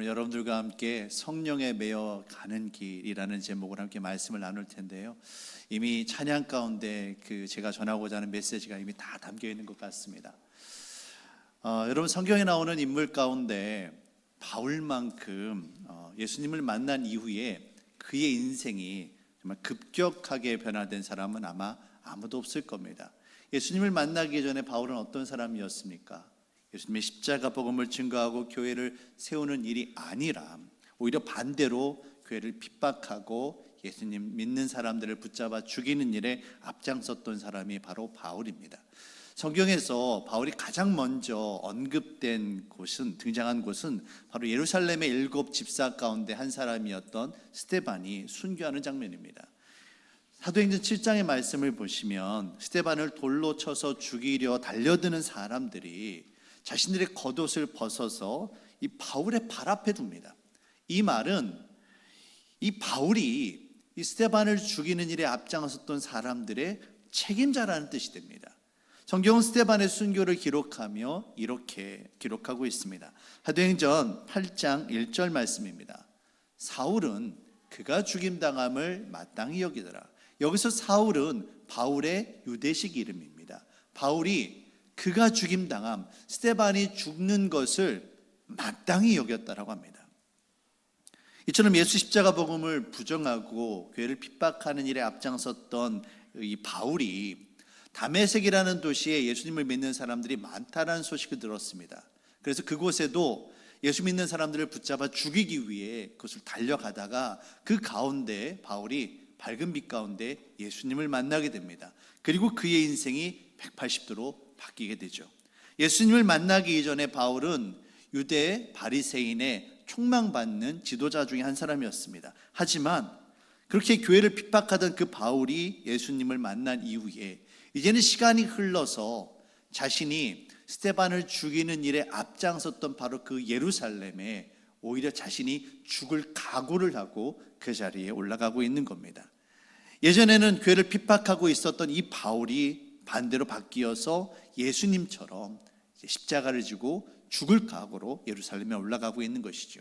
오늘 여러분들과 함께 성령에 매여 가는 길이라는 제목으로 함께 말씀을 나눌 텐데요. 이미 찬양 가운데 그 제가 전하고자 하는 메시지가 이미 다 담겨 있는 것 같습니다. 어, 여러분 성경에 나오는 인물 가운데 바울만큼 어, 예수님을 만난 이후에 그의 인생이 정말 급격하게 변화된 사람은 아마 아무도 없을 겁니다. 예수님을 만나기 전에 바울은 어떤 사람이었습니까? 예수님의 십자가 복음을 증거하고 교회를 세우는 일이 아니라 오히려 반대로 교회를 핍박하고 예수님 믿는 사람들을 붙잡아 죽이는 일에 앞장섰던 사람이 바로 바울입니다. 성경에서 바울이 가장 먼저 언급된 곳은 등장한 곳은 바로 예루살렘의 일곱 집사 가운데 한 사람이었던 스테반이 순교하는 장면입니다. 사도행전 7장의 말씀을 보시면 스테반을 돌로 쳐서 죽이려 달려드는 사람들이 자신들의 겉옷을 벗어서 이 바울의 발 앞에 둡니다. 이 말은 이 바울이 이 스테반을 죽이는 일에 앞장섰던 사람들의 책임자라는 뜻이 됩니다. 성경은 스테반의 순교를 기록하며 이렇게 기록하고 있습니다. 사도행전 8장 1절 말씀입니다. 사울은 그가 죽임당함을 마땅히 여기더라. 여기서 사울은 바울의 유대식 이름입니다. 바울이 그가 죽임당함, 스테반이 죽는 것을 마땅히 여겼다라고 합니다. 이처럼 예수 십자가 복음을 부정하고 교회를 핍박하는 일에 앞장섰던 이 바울이 다메섹이라는 도시에 예수님을 믿는 사람들이 많다라는 소식을 들었습니다. 그래서 그곳에도 예수 믿는 사람들을 붙잡아 죽이기 위해 그것을 달려가다가 그 가운데 바울이 밝은 빛 가운데 예수님을 만나게 됩니다. 그리고 그의 인생이 180도로 바뀌게 되죠. 예수님을 만나기 이전에 바울은 유대 바리새인의 총망받는 지도자 중에 한 사람이었습니다. 하지만 그렇게 교회를 핍박하던 그 바울이 예수님을 만난 이후에 이제는 시간이 흘러서 자신이 스테반을 죽이는 일에 앞장섰던 바로 그 예루살렘에 오히려 자신이 죽을 각오를 하고 그 자리에 올라가고 있는 겁니다. 예전에는 교회를 핍박하고 있었던 이 바울이 반대로 바뀌어서 예수님처럼 십자가를 지고 죽을 각오로 예루살렘에 올라가고 있는 것이죠.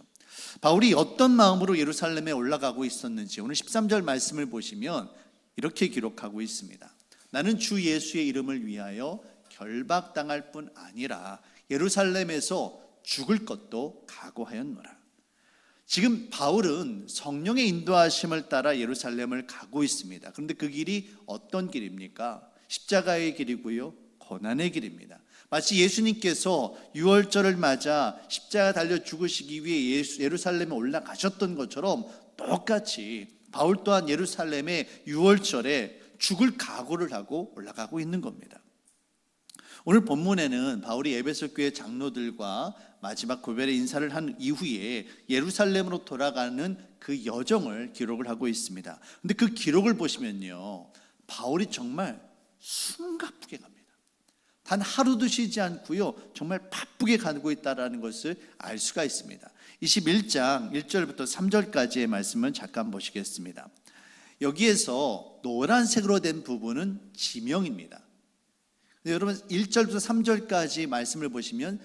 바울이 어떤 마음으로 예루살렘에 올라가고 있었는지 오늘 13절 말씀을 보시면 이렇게 기록하고 있습니다. 나는 주 예수의 이름을 위하여 결박당할 뿐 아니라 예루살렘에서 죽을 것도 각오하였노라. 지금 바울은 성령의 인도하심을 따라 예루살렘을 가고 있습니다. 그런데 그 길이 어떤 길입니까? 십자가의 길이고요. 고난의 길입니다. 마치 예수님께서 유월절을 맞아 십자가 달려 죽으시기 위해 예수, 예루살렘에 올라가셨던 것처럼 똑같이 바울 또한 예루살렘의 유월절에 죽을 각오를 하고 올라가고 있는 겁니다. 오늘 본문에는 바울이 에베소 교회 장로들과 마지막 고별의 인사를 한 이후에 예루살렘으로 돌아가는 그 여정을 기록을 하고 있습니다. 근데 그 기록을 보시면요. 바울이 정말 숨가쁘게 갑니다. 단 하루도 쉬지 않고요. 정말 바쁘게 가고 있다라는 것을 알 수가 있습니다. 21장 1절부터 3절까지의 말씀을 잠깐 보시겠습니다. 여기에서 노란색으로 된 부분은 지명입니다. 여러분 1절부터 3절까지 말씀을 보시면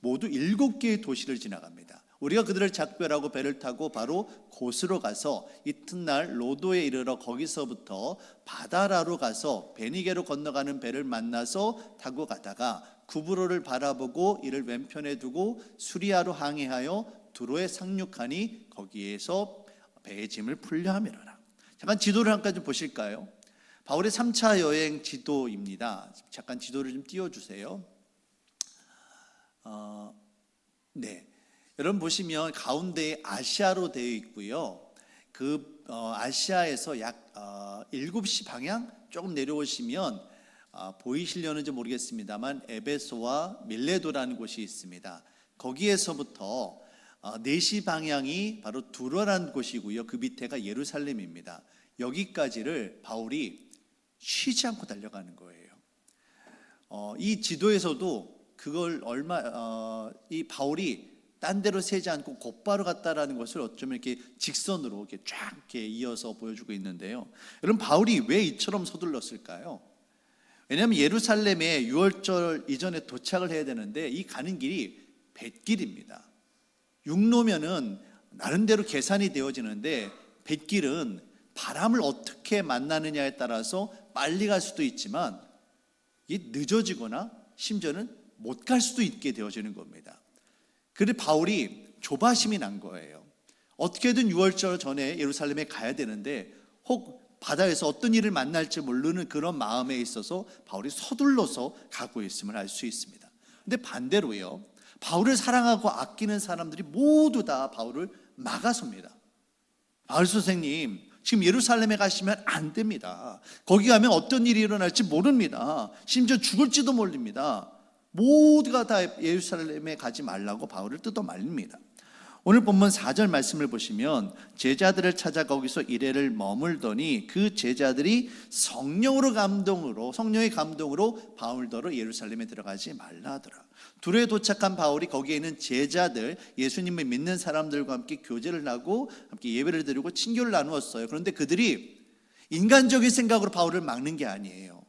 모두 7개의 도시를 지나갑니다. 우리가 그들을 작별하고 배를 타고 바로 곳으로 가서 이튿날 로도에 이르러 거기서부터 바다라로 가서 베니게로 건너가는 배를 만나서 타고 가다가 구브로를 바라보고 이를 왼편에 두고 수리아로 항해하여 두로에 상륙하니 거기에서 배의 짐을 풀려 함이라. 잠깐 지도를 한 가지 보실까요? 바울의 3차 여행 지도입니다. 잠깐 지도를 좀 띄워주세요. 어, 네. 여러분 보시면 가운데에 아시아로 되어 있고요. 그 어, 아시아에서 약 어, 7시 방향 조금 내려오시면 어, 보이시려는지 모르겠습니다만 에베소와 밀레도라는 곳이 있습니다. 거기에서부터 어, 4시 방향이 바로 두로라는 곳이고요. 그 밑에가 예루살렘입니다. 여기까지를 바울이 쉬지 않고 달려가는 거예요. 어, 이 지도에서도 그걸 얼마 어, 이 바울이 딴 데로 세지 않고 곧바로 갔다라는 것을 어쩌면 이렇게 직선으로 이렇게 쫙 이렇게 이어서 보여주고 있는데요. 여러분 바울이 왜 이처럼 서둘렀을까요? 왜냐하면 예루살렘에 6월절 이전에 도착을 해야 되는데 이 가는 길이 뱃길입니다. 육로면은 나름대로 계산이 되어지는데 뱃길은 바람을 어떻게 만나느냐에 따라서 빨리 갈 수도 있지만 이게 늦어지거나 심지어는 못 갈 수도 있게 되어지는 겁니다. 그래 바울이 조바심이 난 거예요. 어떻게든 6월절 전에 예루살렘에 가야 되는데 혹 바다에서 어떤 일을 만날지 모르는 그런 마음에 있어서 바울이 서둘러서 가고 있음을 알 수 있습니다. 근데 반대로요. 바울을 사랑하고 아끼는 사람들이 모두 다 바울을 막아섭니다. 바울 선생님, 지금 예루살렘에 가시면 안 됩니다. 거기 가면 어떤 일이 일어날지 모릅니다. 심지어 죽을지도 모릅니다. 모두가 다 예루살렘에 가지 말라고 바울을 뜯어 말립니다. 오늘 본문 4절 말씀을 보시면 제자들을 찾아 거기서 이래를 머물더니 그 제자들이 성령으로 감동으로 성령의 감동으로 바울더러 예루살렘에 들어가지 말라 하더라. 두레에 도착한 바울이 거기에 있는 제자들 예수님을 믿는 사람들과 함께 교제를 하고 함께 예배를 드리고 친교를 나누었어요. 그런데 그들이 인간적인 생각으로 바울을 막는 게 아니에요.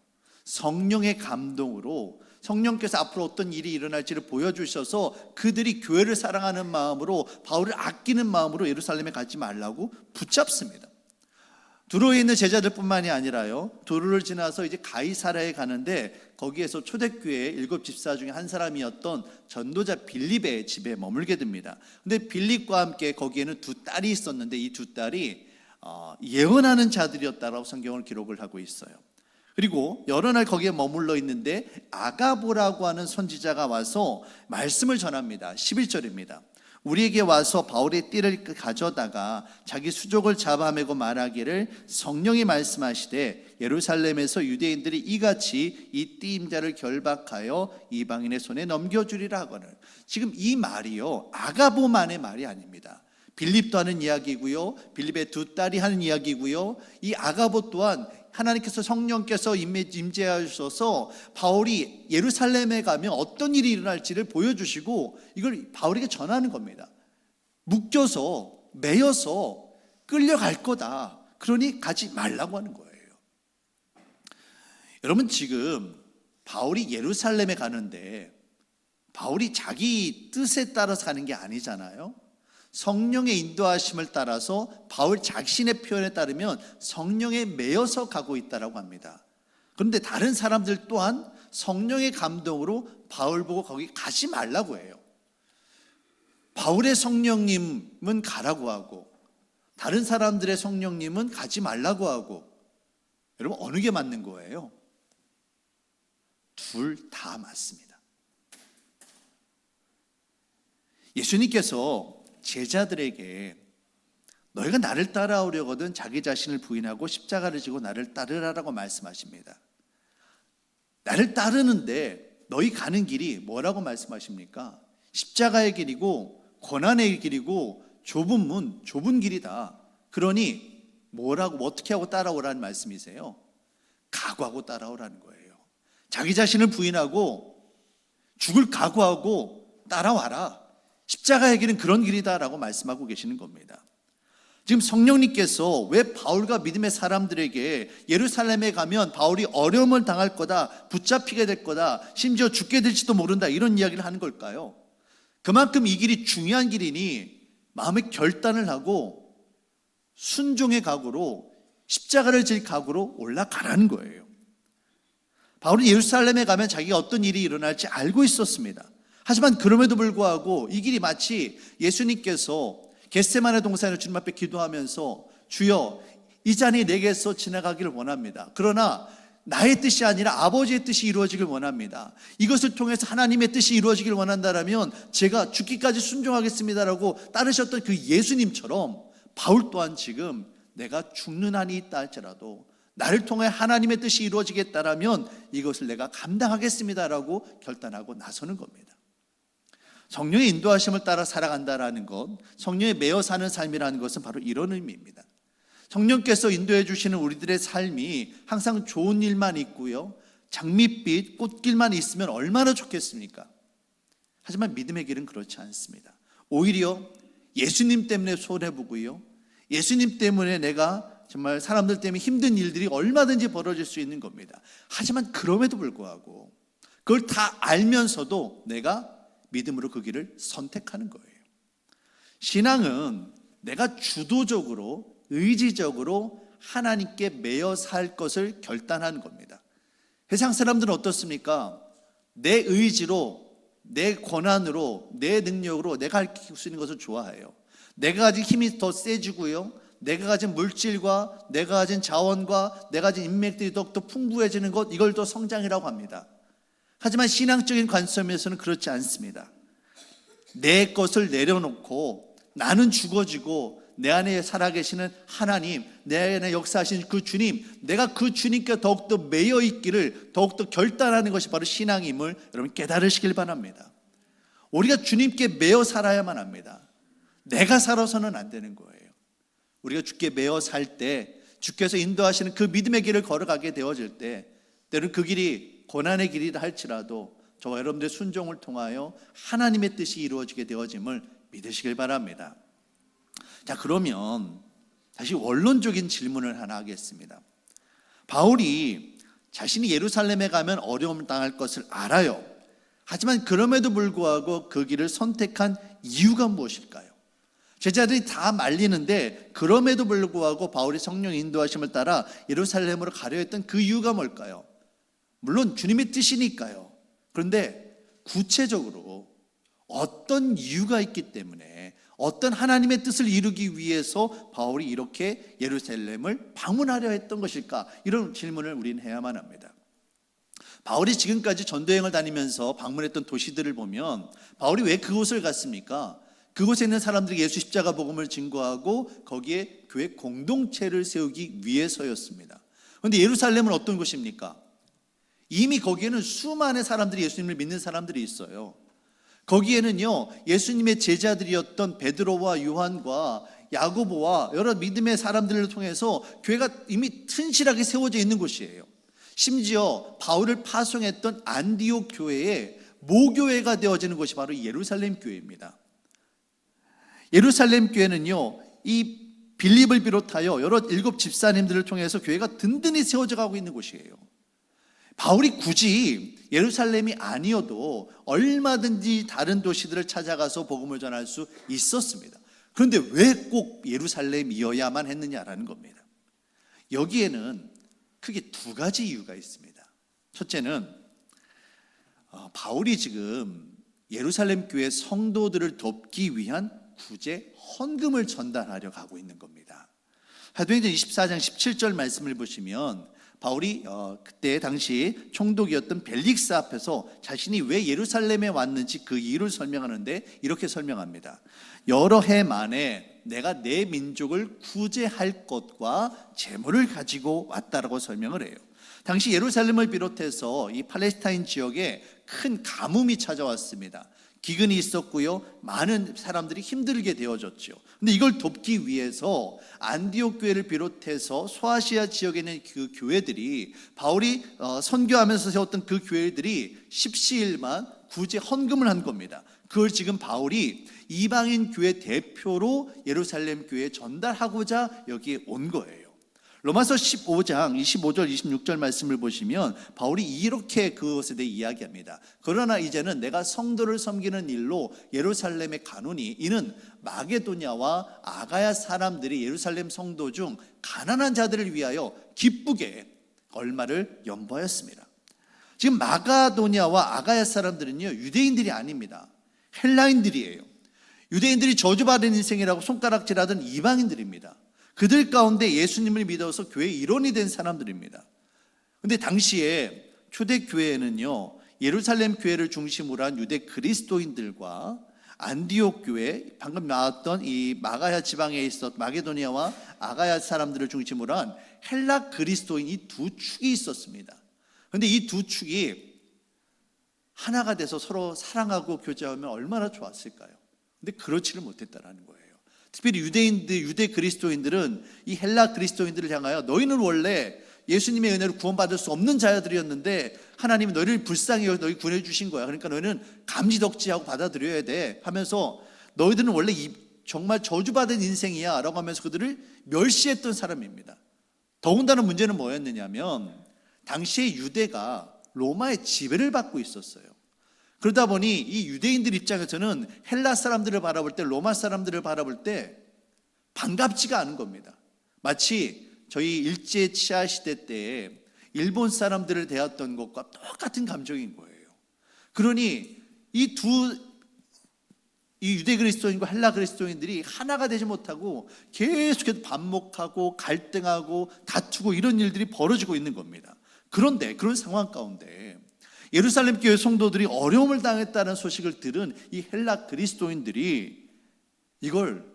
성령의 감동으로 성령께서 앞으로 어떤 일이 일어날지를 보여주셔서 그들이 교회를 사랑하는 마음으로 바울을 아끼는 마음으로 예루살렘에 가지 말라고 붙잡습니다. 두로에 있는 제자들뿐만이 아니라요. 도로를 지나서 이제 가이사라에 가는데 거기에서 초대교회 일곱 집사 중에 한 사람이었던 전도자 빌립의 집에 머물게 됩니다. 근데 빌립과 함께 거기에는 두 딸이 있었는데 이 두 딸이 어, 예언하는 자들이었다라고 성경을 기록을 하고 있어요. 그리고 여러 날 거기에 머물러 있는데 아가보라고 하는 선지자가 와서 말씀을 전합니다. 11절입니다. 우리에게 와서 바울의 띠를 가져다가 자기 수족을 잡아매고 말하기를 성령이 말씀하시되 예루살렘에서 유대인들이 이같이 이 띠 임자를 결박하여 이방인의 손에 넘겨주리라 하거늘 지금 이 말이요 아가보만의 말이 아닙니다. 빌립도 하는 이야기고요. 빌립의 두 딸이 하는 이야기고요. 이 아가보 또한 하나님께서 성령께서 임재하셔서 바울이 예루살렘에 가면 어떤 일이 일어날지를 보여주시고 이걸 바울에게 전하는 겁니다. 묶여서 매여서 끌려갈 거다. 그러니 가지 말라고 하는 거예요. 여러분 지금 바울이 예루살렘에 가는데 바울이 자기 뜻에 따라서 가는 게 아니잖아요. 성령의 인도하심을 따라서 바울 자신의 표현에 따르면 성령에 매여서 가고 있다라고 합니다. 그런데 다른 사람들 또한 성령의 감동으로 바울 보고 거기 가지 말라고 해요. 바울의 성령님은 가라고 하고 다른 사람들의 성령님은 가지 말라고 하고 여러분 어느 게 맞는 거예요? 둘 다 맞습니다. 예수님께서 제자들에게 너희가 나를 따라오려거든 자기 자신을 부인하고 십자가를 지고 나를 따르라라고 말씀하십니다. 나를 따르는데 너희 가는 길이 뭐라고 말씀하십니까? 십자가의 길이고 고난의 길이고 좁은 문, 좁은 길이다. 그러니 뭐라고 어떻게 하고 따라오라는 말씀이세요? 각오하고 따라오라는 거예요. 자기 자신을 부인하고 죽을 각오하고 따라와라. 십자가의 길은 그런 길이다라고 말씀하고 계시는 겁니다. 지금 성령님께서 왜 바울과 믿음의 사람들에게 예루살렘에 가면 바울이 어려움을 당할 거다, 붙잡히게 될 거다, 심지어 죽게 될지도 모른다 이런 이야기를 하는 걸까요? 그만큼 이 길이 중요한 길이니 마음의 결단을 하고 순종의 각오로 십자가를 질 각오로 올라가라는 거예요. 바울은 예루살렘에 가면 자기가 어떤 일이 일어날지 알고 있었습니다. 하지만 그럼에도 불구하고 이 길이 마치 예수님께서 겟세마네 동산에 주님 앞에 기도하면서 주여 이 잔이 내게서 지나가기를 원합니다. 그러나 나의 뜻이 아니라 아버지의 뜻이 이루어지길 원합니다. 이것을 통해서 하나님의 뜻이 이루어지길 원한다라면 제가 죽기까지 순종하겠습니다라고 따르셨던 그 예수님처럼 바울 또한 지금 내가 죽는 한이 있다 할지라도 나를 통해 하나님의 뜻이 이루어지겠다라면 이것을 내가 감당하겠습니다라고 결단하고 나서는 겁니다. 성령의 인도하심을 따라 살아간다라는 것, 성령에 매어 사는 삶이라는 것은 바로 이런 의미입니다. 성령께서 인도해 주시는 우리들의 삶이 항상 좋은 일만 있고요. 장밋빛 꽃길만 있으면 얼마나 좋겠습니까? 하지만 믿음의 길은 그렇지 않습니다. 오히려 예수님 때문에 손해보고요. 예수님 때문에 내가 정말 사람들 때문에 힘든 일들이 얼마든지 벌어질 수 있는 겁니다. 하지만 그럼에도 불구하고 그걸 다 알면서도 내가 믿음으로 그 길을 선택하는 거예요. 신앙은 내가 주도적으로 의지적으로 하나님께 매여 살 것을 결단한 겁니다. 세상 사람들은 어떻습니까? 내 의지로, 내 권한으로, 내 능력으로 내가 할 수 있는 것을 좋아해요. 내가 가진 힘이 더 세지고요. 내가 가진 물질과 내가 가진 자원과 내가 가진 인맥들이 더욱더 풍부해지는 것, 이걸 더 성장이라고 합니다. 하지만 신앙적인 관점에서는 그렇지 않습니다. 내 것을 내려놓고 나는 죽어지고 내 안에 살아계시는 하나님, 내 안에 역사하신 그 주님, 내가 그 주님께 더욱더 매여 있기를 더욱더 결단하는 것이 바로 신앙임을 여러분 깨달으시길 바랍니다. 우리가 주님께 매여 살아야만 합니다. 내가 살아서는 안 되는 거예요. 우리가 주께 매여 살 때, 주께서 인도하시는 그 믿음의 길을 걸어가게 되어질 때, 때로는 그 길이 고난의 길이라 할지라도 저와 여러분들의 순종을 통하여 하나님의 뜻이 이루어지게 되어짐을 믿으시길 바랍니다. 자, 그러면 다시 원론적인 질문을 하나 하겠습니다. 바울이 자신이 예루살렘에 가면 어려움을 당할 것을 알아요. 하지만 그럼에도 불구하고 그 길을 선택한 이유가 무엇일까요? 제자들이 다 말리는데 그럼에도 불구하고 바울이 성령 인도하심을 따라 예루살렘으로 가려 했던 그 이유가 뭘까요? 물론 주님의 뜻이니까요. 그런데 구체적으로 어떤 이유가 있기 때문에 어떤 하나님의 뜻을 이루기 위해서 바울이 이렇게 예루살렘을 방문하려 했던 것일까? 이런 질문을 우리는 해야만 합니다. 바울이 지금까지 전도여행을 다니면서 방문했던 도시들을 보면 바울이 왜 그곳을 갔습니까? 그곳에 있는 사람들이 예수 십자가 복음을 증거하고 거기에 교회 공동체를 세우기 위해서였습니다. 그런데 예루살렘은 어떤 곳입니까? 이미 거기에는 수많은 사람들이 예수님을 믿는 사람들이 있어요. 거기에는요, 예수님의 제자들이었던 베드로와 요한과 야고보와 여러 믿음의 사람들을 통해서 교회가 이미 튼실하게 세워져 있는 곳이에요. 심지어 바울을 파송했던 안디옥 교회의 모교회가 되어지는 곳이 바로 예루살렘 교회입니다. 예루살렘 교회는요, 이 빌립을 비롯하여 여러 일곱 집사님들을 통해서 교회가 든든히 세워져 가고 있는 곳이에요. 바울이 굳이 예루살렘이 아니어도 얼마든지 다른 도시들을 찾아가서 복음을 전할 수 있었습니다. 그런데 왜 꼭 예루살렘이어야만 했느냐라는 겁니다. 여기에는 크게 두 가지 이유가 있습니다. 첫째는 어, 바울이 지금 예루살렘 교회 성도들을 돕기 위한 구제 헌금을 전달하려 가고 있는 겁니다. 사도행전 24장 17절 말씀을 보시면 바울이 어, 그때 당시 총독이었던 벨릭스 앞에서 자신이 왜 예루살렘에 왔는지 그 이유를 설명하는데 이렇게 설명합니다. 여러 해 만에 내가 내 민족을 구제할 것과 재물을 가지고 왔다라고 설명을 해요. 당시 예루살렘을 비롯해서 이 팔레스타인 지역에 큰 가뭄이 찾아왔습니다. 기근이 있었고요. 많은 사람들이 힘들게 되어졌죠. 근데 이걸 돕기 위해서 안디옥 교회를 비롯해서 소아시아 지역에 있는 그 교회들이 바울이 어, 선교하면서 세웠던 그 교회들이 십시일만 구제 헌금을 한 겁니다. 그걸 지금 바울이 이방인 교회 대표로 예루살렘 교회에 전달하고자 여기에 온 거예요. 로마서 15장 25절 26절 말씀을 보시면 바울이 이렇게 그것에 대해 이야기합니다. 그러나 이제는 내가 성도를 섬기는 일로 예루살렘에 가노니 이는 마게도냐와 아가야 사람들이 예루살렘 성도 중 가난한 자들을 위하여 기쁘게 얼마를 연보였습니다. 지금 마가도냐와 아가야 사람들은요 유대인들이 아닙니다. 헬라인들이에요. 유대인들이 저주받은 인생이라고 손가락질하던 이방인들입니다. 그들 가운데 예수님을 믿어서 교회 일원이 된 사람들입니다. 근데 당시에 초대 교회에는요, 예루살렘 교회를 중심으로 한 유대 그리스도인들과 안디옥 교회, 방금 나왔던 이 마가야 지방에 있었 마게도니아와 아가야 사람들을 중심으로 한 헬라 그리스도인 이 두 축이 있었습니다. 근데 이 두 축이 하나가 돼서 서로 사랑하고 교제하면 얼마나 좋았을까요? 근데 그렇지를 못했다라는 거예요. 특별히 유대인들, 유대 그리스도인들은 이 헬라 그리스도인들을 향하여 너희는 원래 예수님의 은혜로 구원받을 수 없는 자들이었는데 하나님이 너희를 불쌍히 여겨 너희 구원해 주신 거야. 그러니까 너희는 감지덕지하고 받아들여야 돼 하면서 너희들은 원래 이, 정말 저주받은 인생이야 라고 하면서 그들을 멸시했던 사람입니다. 더군다나 문제는 뭐였느냐면 당시에 유대가 로마의 지배를 받고 있었어요. 그러다 보니 이 유대인들 입장에서는 헬라 사람들을 바라볼 때 로마 사람들을 바라볼 때 반갑지가 않은 겁니다. 마치 저희 일제 치하 시대 때에 일본 사람들을 대했던 것과 똑같은 감정인 거예요. 그러니 이 두 이 유대 그리스도인과 헬라 그리스도인들이 하나가 되지 못하고 계속해서 반목하고 갈등하고 다투고 이런 일들이 벌어지고 있는 겁니다. 그런데 그런 상황 가운데 예루살렘 교회 성도들이 어려움을 당했다는 소식을 들은 이 헬라 그리스도인들이 이걸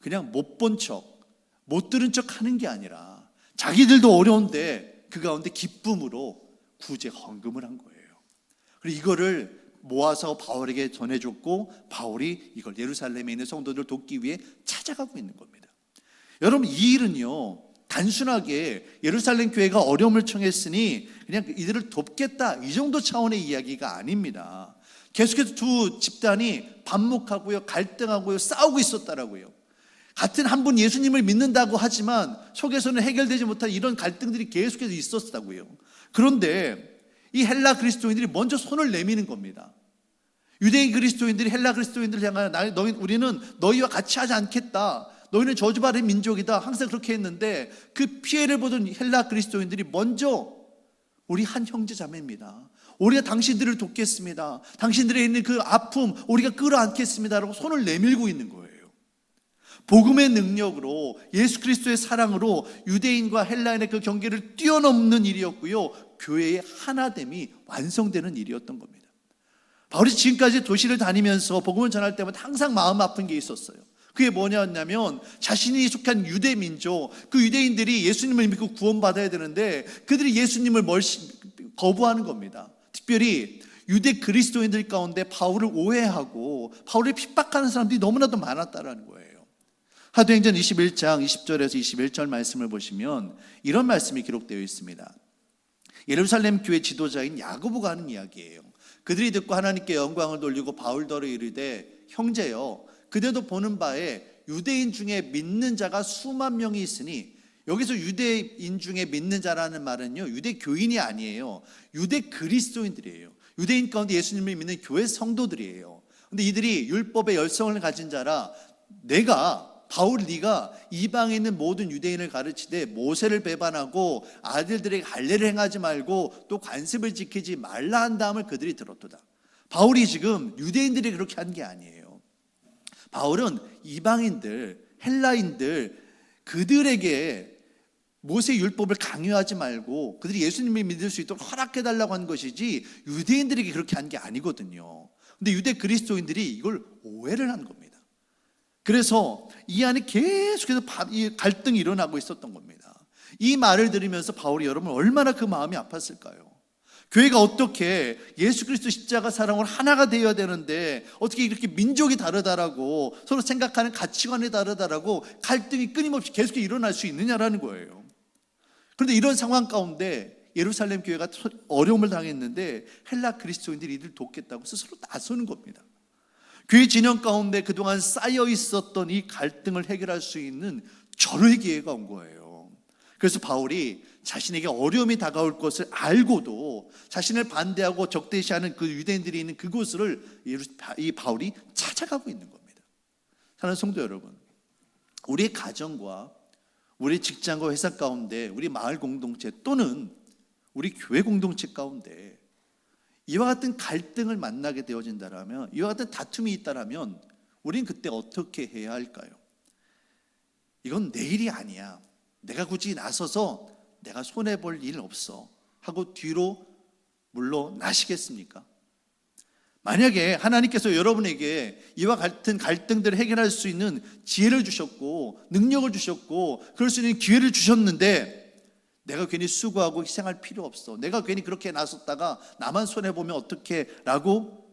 그냥 못 본 척, 못 들은 척 하는 게 아니라 자기들도 어려운데 그 가운데 기쁨으로 구제 헌금을 한 거예요. 그리고 이거를 모아서 바울에게 전해줬고 바울이 이걸 예루살렘에 있는 성도들을 돕기 위해 찾아가고 있는 겁니다. 여러분 이 일은요 단순하게 예루살렘 교회가 어려움을 청했으니 그냥 이들을 돕겠다 이 정도 차원의 이야기가 아닙니다. 계속해서 두 집단이 반목하고요 갈등하고요 싸우고 있었다라고요. 같은 한 분 예수님을 믿는다고 하지만 속에서는 해결되지 못한 이런 갈등들이 계속해서 있었다고요. 그런데 이 헬라 그리스도인들이 먼저 손을 내미는 겁니다. 유대인 그리스도인들이 헬라 그리스도인들을 향하여 나, 너희, 우리는 너희와 같이 하지 않겠다. 너희는 저주받은 민족이다. 항상 그렇게 했는데 그 피해를 보던 헬라 그리스도인들이 먼저 우리 한 형제 자매입니다. 우리가 당신들을 돕겠습니다. 당신들의 있는 그 아픔 우리가 끌어안겠습니다라고 손을 내밀고 있는 거예요. 복음의 능력으로 예수 그리스도의 사랑으로 유대인과 헬라인의 그 경계를 뛰어넘는 일이었고요. 교회의 하나됨이 완성되는 일이었던 겁니다. 바울이 지금까지 도시를 다니면서 복음을 전할 때마다 항상 마음 아픈 게 있었어요. 그게 뭐냐면 자신이 속한 유대 민족, 그 유대인들이 예수님을 믿고 구원받아야 되는데 그들이 예수님을 멀시, 거부하는 겁니다. 특별히 유대 그리스도인들 가운데 바울을 오해하고 바울을 핍박하는 사람들이 너무나도 많았다라는 거예요. 사도행전 21장 20절에서 21절 말씀을 보시면 이런 말씀이 기록되어 있습니다. 예루살렘 교회 지도자인 야고보가 하는 이야기예요. 그들이 듣고 하나님께 영광을 돌리고 바울더러 이르되 형제여 그대도 보는 바에 유대인 중에 믿는 자가 수만 명이 있으니 여기서 유대인 중에 믿는 자라는 말은요 유대 교인이 아니에요 유대 그리스도인들이에요 유대인 가운데 예수님을 믿는 교회 성도들이에요 근데 이들이 율법의 열성을 가진 자라 내가 바울 네가 이방에 있는 모든 유대인을 가르치되 모세를 배반하고 아들들에게 할례를 행하지 말고 또 관습을 지키지 말라 한 다음을 그들이 들었도다. 바울이 지금 유대인들이 그렇게 한 게 아니에요. 바울은 이방인들, 헬라인들 그들에게 모세 율법을 강요하지 말고 그들이 예수님을 믿을 수 있도록 허락해 달라고 한 것이지 유대인들에게 그렇게 한 게 아니거든요. 근데 유대 그리스도인들이 이걸 오해를 한 겁니다. 그래서 이 안에 계속해서 갈등이 일어나고 있었던 겁니다. 이 말을 들으면서 바울이 여러분 얼마나 그 마음이 아팠을까요? 교회가 어떻게 예수 그리스도 십자가 사랑으로 하나가 되어야 되는데 어떻게 이렇게 민족이 다르다라고 서로 생각하는 가치관이 다르다라고 갈등이 끊임없이 계속 일어날 수 있느냐라는 거예요. 그런데 이런 상황 가운데 예루살렘 교회가 어려움을 당했는데 헬라 그리스도인들이 이들 돕겠다고 스스로 나서는 겁니다. 교회 진영 가운데 그동안 쌓여 있었던 이 갈등을 해결할 수 있는 절의 기회가 온 거예요. 그래서 바울이 자신에게 어려움이 다가올 것을 알고도 자신을 반대하고 적대시하는 그 유대인들이 있는 그곳을 이 바울이 찾아가고 있는 겁니다. 사는 성도 여러분, 우리 가정과 우리 직장과 회사 가운데 우리 마을 공동체 또는 우리 교회 공동체 가운데 이와 같은 갈등을 만나게 되어진다면 이와 같은 다툼이 있다면 우리는 그때 어떻게 해야 할까요? 이건 내 일이 아니야. 내가 굳이 나서서 내가 손해 볼 일 없어 하고 뒤로 물러나시겠습니까? 만약에 하나님께서 여러분에게 이와 같은 갈등들을 해결할 수 있는 지혜를 주셨고 능력을 주셨고 그럴 수 있는 기회를 주셨는데 내가 괜히 수고하고 희생할 필요 없어. 내가 괜히 그렇게 나섰다가 나만 손해 보면 어떻게 라고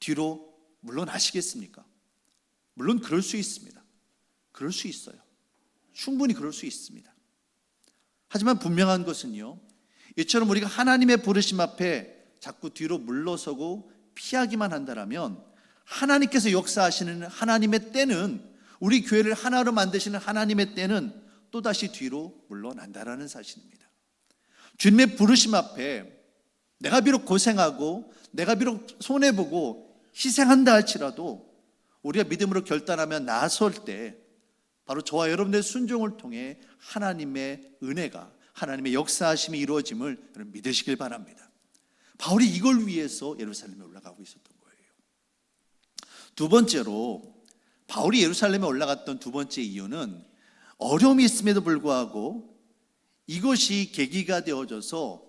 뒤로 물러나시겠습니까? 물론 그럴 수 있습니다. 그럴 수 있어요. 충분히 그럴 수 있습니다. 하지만 분명한 것은요. 이처럼 우리가 하나님의 부르심 앞에 자꾸 뒤로 물러서고 피하기만 한다면 하나님께서 역사하시는 하나님의 때는 우리 교회를 하나로 만드시는 하나님의 때는 또다시 뒤로 물러난다라는 사실입니다. 주님의 부르심 앞에 내가 비록 고생하고 내가 비록 손해 보고 희생한다 할지라도 우리가 믿음으로 결단하며 나설 때 바로 저와 여러분들의 순종을 통해 하나님의 은혜가 하나님의 역사하심이 이루어짐을 여러분 믿으시길 바랍니다. 바울이 이걸 위해서 예루살렘에 올라가고 있었던 거예요. 두 번째로 바울이 예루살렘에 올라갔던 두 번째 이유는 어려움이 있음에도 불구하고 이것이 계기가 되어져서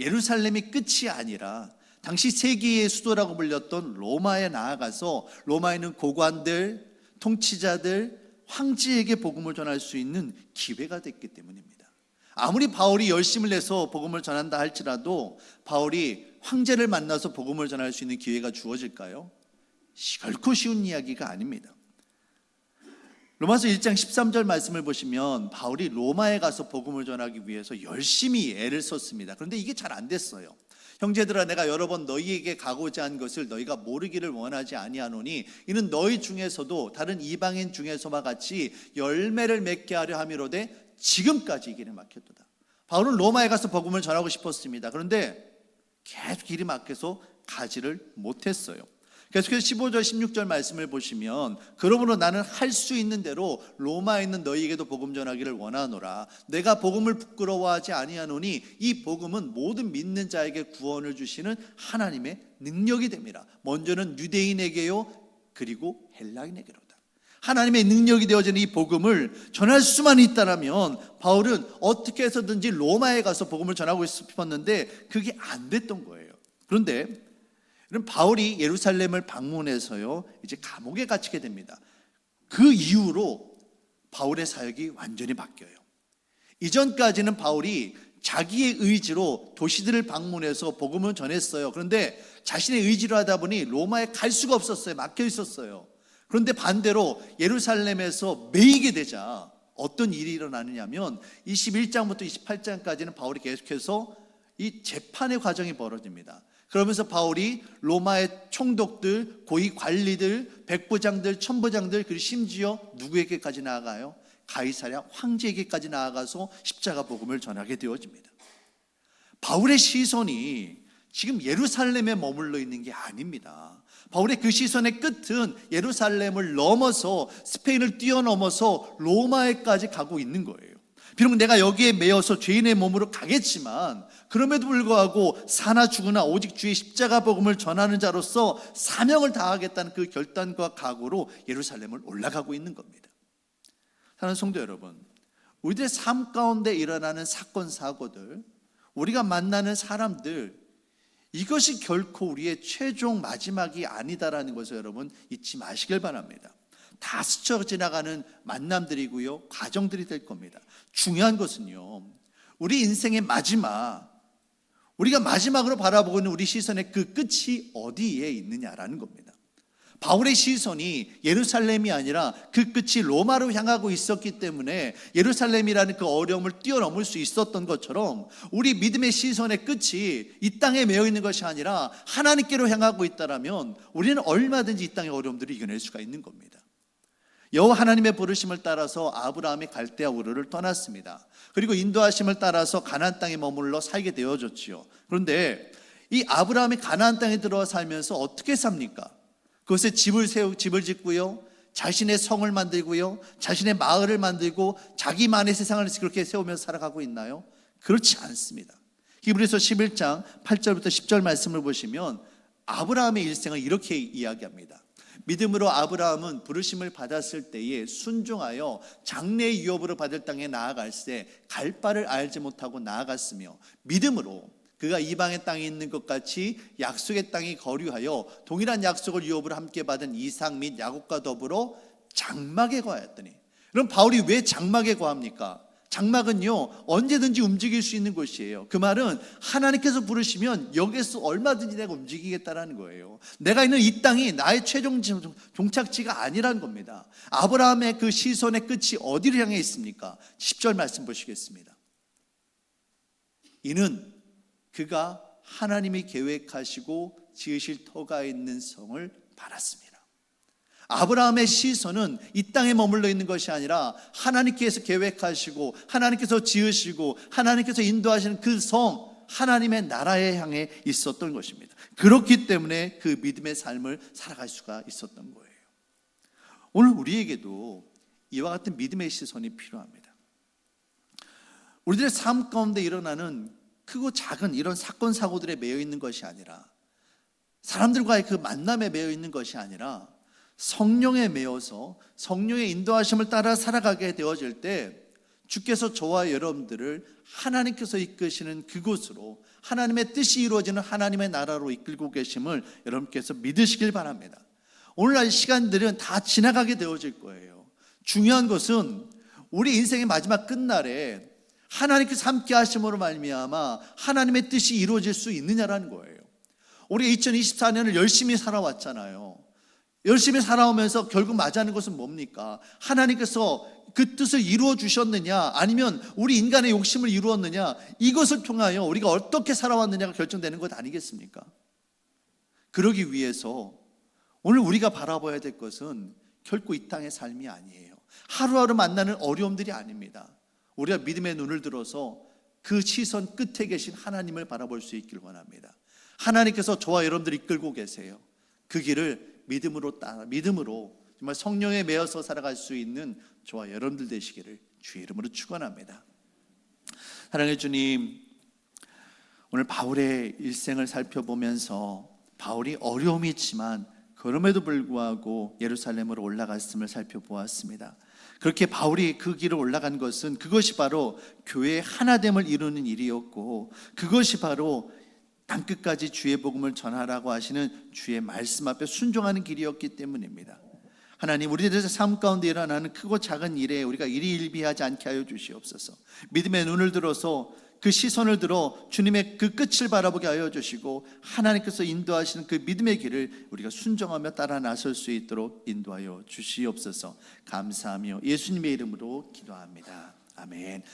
예루살렘이 끝이 아니라 당시 세계의 수도라고 불렸던 로마에 나아가서 로마에 있는 고관들, 통치자들, 황제에게 복음을 전할 수 있는 기회가 됐기 때문입니다. 아무리 바울이 열심을 내서 복음을 전한다 할지라도 바울이 황제를 만나서 복음을 전할 수 있는 기회가 주어질까요? 결코 쉬운 이야기가 아닙니다. 로마서 1장 13절 말씀을 보시면 바울이 로마에 가서 복음을 전하기 위해서 열심히 애를 썼습니다. 그런데 이게 잘 안 됐어요. 형제들아 내가 여러 번 너희에게 가고자 한 것을 너희가 모르기를 원하지 아니하노니 이는 너희 중에서도 다른 이방인 중에서와 같이 열매를 맺게 하려 함이로되 지금까지 이 길에 막혔도다. 바울은 로마에 가서 복음을 전하고 싶었습니다. 그런데 계속 길이 막혀서 가지를 못했어요. 계속해서 15절 16절 말씀을 보시면 그러므로 나는 할 수 있는 대로 로마에 있는 너희에게도 복음 전하기를 원하노라. 내가 복음을 부끄러워하지 아니하노니 이 복음은 모든 믿는 자에게 구원을 주시는 하나님의 능력이 됩니다. 먼저는 유대인에게요 그리고 헬라인에게로다. 하나님의 능력이 되어지는 이 복음을 전할 수만 있다라면 바울은 어떻게 해서든지 로마에 가서 복음을 전하고 싶었는데 그게 안 됐던 거예요. 그런데 그럼 바울이 예루살렘을 방문해서요, 이제 감옥에 갇히게 됩니다. 그 이후로 바울의 사역이 완전히 바뀌어요. 이전까지는 바울이 자기의 의지로 도시들을 방문해서 복음을 전했어요. 그런데 자신의 의지로 하다 보니 로마에 갈 수가 없었어요. 막혀 있었어요. 그런데 반대로 예루살렘에서 매이게 되자 어떤 일이 일어나느냐면 21장부터 28장까지는 바울이 계속해서 이 재판의 과정이 벌어집니다. 그러면서 바울이 로마의 총독들, 고위 관리들, 백부장들, 천부장들 그리고 심지어 누구에게까지 나아가요? 가이사랴 황제에게까지 나아가서 십자가 복음을 전하게 되어집니다. 바울의 시선이 지금 예루살렘에 머물러 있는 게 아닙니다. 바울의 그 시선의 끝은 예루살렘을 넘어서 스페인을 뛰어넘어서 로마에까지 가고 있는 거예요. 비록 내가 여기에 매여서 죄인의 몸으로 가겠지만 그럼에도 불구하고 사나 죽으나 오직 주의 십자가 복음을 전하는 자로서 사명을 다하겠다는 그 결단과 각오로 예루살렘을 올라가고 있는 겁니다. 사랑하는 성도 여러분, 우리들의 삶 가운데 일어나는 사건 사고들, 우리가 만나는 사람들 이것이 결코 우리의 최종 마지막이 아니다라는 것을 여러분 잊지 마시길 바랍니다. 다 스쳐 지나가는 만남들이고요. 과정들이 될 겁니다. 중요한 것은요. 우리 인생의 마지막 우리가 마지막으로 바라보고 있는 우리 시선의 그 끝이 어디에 있느냐라는 겁니다. 바울의 시선이 예루살렘이 아니라 그 끝이 로마로 향하고 있었기 때문에 예루살렘이라는 그 어려움을 뛰어넘을 수 있었던 것처럼 우리 믿음의 시선의 끝이 이 땅에 매여 있는 것이 아니라 하나님께로 향하고 있다라면 우리는 얼마든지 이 땅의 어려움들을 이겨낼 수가 있는 겁니다. 여호와 하나님의 부르심을 따라서 아브라함이 갈대아 우르를 떠났습니다. 그리고 인도하심을 따라서 가나안 땅에 머물러 살게 되어졌지요. 그런데 이 아브라함이 가나안 땅에 들어와 살면서 어떻게 삽니까? 그것에 집을 세우 집을 짓고요. 자신의 성을 만들고요. 자신의 마을을 만들고 자기만의 세상을 그렇게 세우면서 살아가고 있나요? 그렇지 않습니다. 히브리서 11장 8절부터 10절 말씀을 보시면 아브라함의 일생을 이렇게 이야기합니다. 믿음으로 아브라함은 부르심을 받았을 때에 순종하여 장래 유업으로 받을 땅에 나아갈새 갈 바를 알지 못하고 나아갔으며 믿음으로 그가 이방의 땅에 있는 것 같이 약속의 땅이 거류하여 동일한 약속을 유업으로 함께 받은 이상 및 야곱과 더불어 장막에 거하였더니 그럼 바울이 왜 장막에 거합니까? 장막은요, 언제든지 움직일 수 있는 곳이에요. 그 말은 하나님께서 부르시면 여기서 얼마든지 내가 움직이겠다라는 거예요. 내가 있는 이 땅이 나의 최종 종착지가 아니라는 겁니다. 아브라함의 그 시선의 끝이 어디를 향해 있습니까? 10절 말씀 보시겠습니다. 이는 그가 하나님이 계획하시고 지으실 터가 있는 성을 받았습니다. 아브라함의 시선은 이 땅에 머물러 있는 것이 아니라 하나님께서 계획하시고 하나님께서 지으시고 하나님께서 인도하시는 그 성, 하나님의 나라에 향해 있었던 것입니다. 그렇기 때문에 그 믿음의 삶을 살아갈 수가 있었던 거예요. 오늘 우리에게도 이와 같은 믿음의 시선이 필요합니다. 우리들의 삶 가운데 일어나는 크고 작은 이런 사건 사고들에 매여 있는 것이 아니라 사람들과의 그 만남에 매여 있는 것이 아니라 성령에 매여서 성령의 인도하심을 따라 살아가게 되어질 때 주께서 저와 여러분들을 하나님께서 이끄시는 그곳으로 하나님의 뜻이 이루어지는 하나님의 나라로 이끌고 계심을 여러분께서 믿으시길 바랍니다. 오늘날 시간들은 다 지나가게 되어질 거예요. 중요한 것은 우리 인생의 마지막 끝날에 하나님께서 함께 하심으로 말미암아 하나님의 뜻이 이루어질 수 있느냐라는 거예요. 우리 2024년을 열심히 살아왔잖아요. 열심히 살아오면서 결국 맞이하는 것은 뭡니까? 하나님께서 그 뜻을 이루어 주셨느냐, 아니면 우리 인간의 욕심을 이루었느냐, 이것을 통하여 우리가 어떻게 살아왔느냐가 결정되는 것 아니겠습니까? 그러기 위해서 오늘 우리가 바라봐야 될 것은 결코 이 땅의 삶이 아니에요. 하루하루 만나는 어려움들이 아닙니다. 우리가 믿음의 눈을 들어서 그 시선 끝에 계신 하나님을 바라볼 수 있길 원합니다. 하나님께서 저와 여러분들 이끌고 계세요. 그 길을 믿음으로 따라 믿음으로 정말 성령에 매어서 살아갈 수 있는 저와 여러분들 되시기를 주의 이름으로 축원합니다. 사랑해 주님, 오늘 바울의 일생을 살펴보면서 바울이 어려움이 있지만 그럼에도 불구하고 예루살렘으로 올라갔음을 살펴보았습니다. 그렇게 바울이 그 길을 올라간 것은 그것이 바로 교회의 하나됨을 이루는 일이었고 그것이 바로 땅 끝까지 주의 복음을 전하라고 하시는 주의 말씀 앞에 순종하는 길이었기 때문입니다. 하나님 우리들의 삶 가운데 일어나는 크고 작은 일에 우리가 일희일비하지 않게 하여 주시옵소서. 믿음의 눈을 들어서 그 시선을 들어 주님의 그 끝을 바라보게 하여 주시고 하나님께서 인도하시는 그 믿음의 길을 우리가 순종하며 따라 나설 수 있도록 인도하여 주시옵소서. 감사하며 예수님의 이름으로 기도합니다. 아멘.